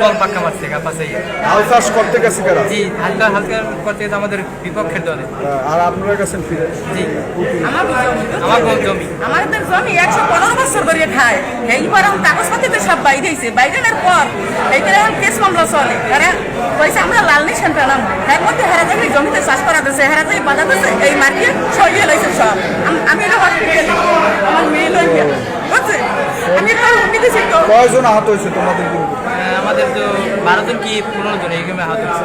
জল পাক্কা মারছে কাপাসে হাল চাষ করতে গেছে কারা? জি হালকা হালকা করতে গেছে আমাদের বিপক্ষের দলে। আর আপনারা গেছেন ফিরে? জি। আমার জমি আমার কোন জমি। আমাদের জমি একশো পনেরো বছর ধরে খায়। এইবার এখন কাগজপাতিতে সব বাইরে হয়েছে বাইরের পর এইখানে এখন কেস মামলা চলে। আরে পয়সা আমরা লাল নিশান পেলাম। এর মধ্যে হেরা যাবে জমিতে চাষ করা দিচ্ছে হেরা যাবে বাধা দিচ্ছে এই মাটিয়ে সরিয়ে লাইছে সব। আমি এটা হসপিটালে আমার মেয়ে লই গেল বুঝছে আমি এটা হুমকি দিছি তো কয়জন আহত হয়েছে তোমাদের গ্রুপে আমাদের তো বারো জন কি পনেরো জন এইরকম আহত হয়েছে।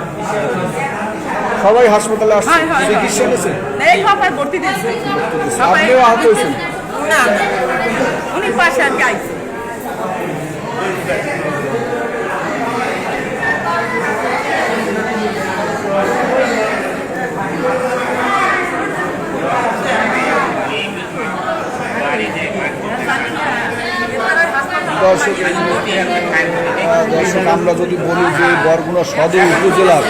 সবাই হাসপাতালে আসছে? হয়, হয়, হয়। চিকিৎসা নিয়েছে এই খবর ভর্তি দিয়েছে। সবাই আপনিও আহত হয়েছেন? না উনি পাশে আর কি দর্শক, আমরা যদি বলি যে বরগুনা সদর উপজেলার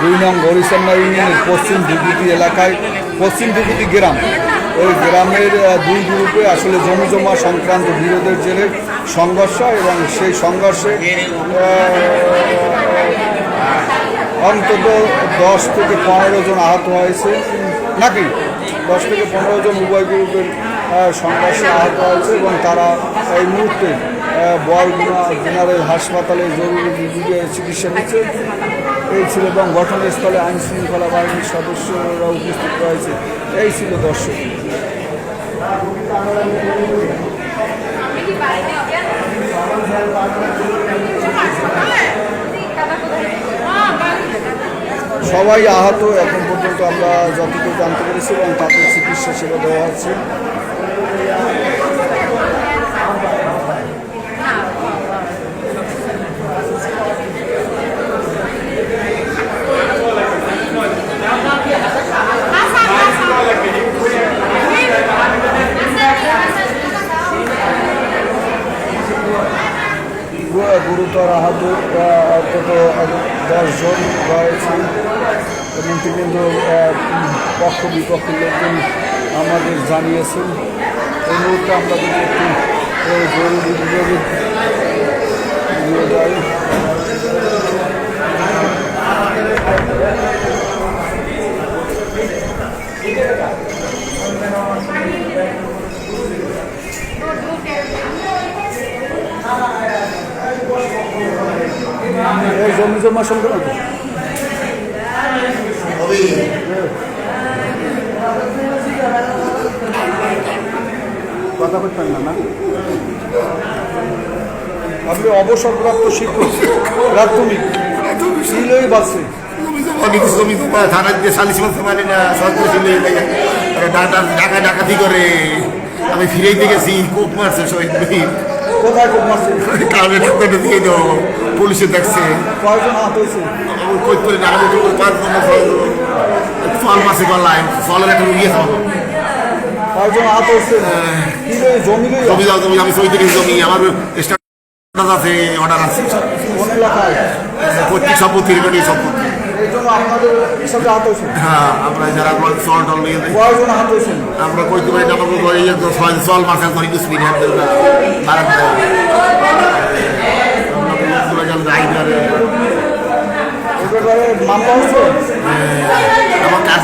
দুই নং গরিসান্না ইউনিয়নের পশ্চিম ধুকুতি এলাকায়, পশ্চিম ধুকুতি গ্রাম। ওই গ্রামের দুই গ্রুপে আসলে জমি জমা সংক্রান্ত বিরোধের জেরে সংঘর্ষ এবং সেই সংঘর্ষে অন্তত দশ থেকে পনেরো জন আহত হয়েছে। নাকি? দশ থেকে পনেরো জন উভয় গ্রুপের সংঘর্ষে আহত হয়েছে এবং তারা এই মুহূর্তে আহ, বরগুনা জেনারেল হাসপাতালে জরুরি বিভাগে চিকিৎসা নিচ্ছে। এই ছিল এবং ঘটনাস্থলে আইন শৃঙ্খলা বাহিনীর সদস্যরা উপস্থিত রয়েছে। এই ছিল দর্শক। সবাই আহত এখন পর্যন্ত আমরা যতটুকু জানতে পেরেছি এবং তাদের চিকিৎসা সেবা দেওয়া হচ্ছে। গু- গুরুতর আহত আহ, অন্তত দশজন রয়েছে। এবং কিন্তু পক্ষ বিপক্ষ লোকজন আমাদের জানিয়েছেন। এই মুহূর্তে আমরা যদি একটু জরুরি যাই। এই জমি জমা সংক্রান্ত কথা বলতেন না না? আপনি অবসরপ্রাপ্ত শিক্ষক প্রাথমিক ছিলই বাসে। সালিশ করতে পারি না সরকার ডাকা ডাকা ডাকাতি করে। আমি ফিরেই গেছি কোপ মারছে শহীদ কোথায় কোপ মারছে? কারণে ডাক্তারটা দিয়ে দাও পুলিশে দেখছে। ফল মাসে গলায় ফলের একটা রে, জমি জমি দাও জমি আমি জমি আমার আছে অর্ডার আছে। প্রত্যেক সম্পত্তির সম্পত্তি হয়েছে? হ্যাঁ আমরা যারা চল টল নিয়ে আমরা কইতে পারি আমাকে চল মাসে ধরি স্পিড হ্যান্ডেল মামলা হয়েছে আমার মানে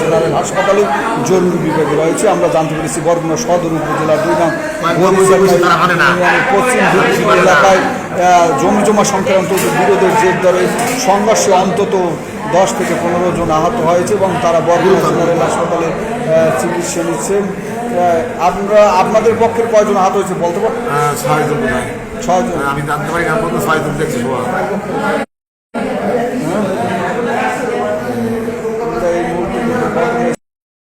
জেনারেল হাসপাতালে জরুরি বিভাগে রয়েছে আমরা জানতে পেরেছি বরগুনা সদর উপজেলার দুই নাম মানে পশ্চিম এলাকায় জমি জমা সংক্রান্ত বিরোধের জের ধরে সংঘর্ষে অন্তত দশ থেকে পনেরো জন আহত হয়েছে এবং তারা বরগুনা জেনারেল হাসপাতালে চিকিৎসা নিচ্ছেন আহ, আপনারা আপনাদের পক্ষের কয়জন হাত হয়েছে বলতে ছয়জন বোধ হয়। ছয়জন আমি জানতে পারি না ছয়জন দেখছি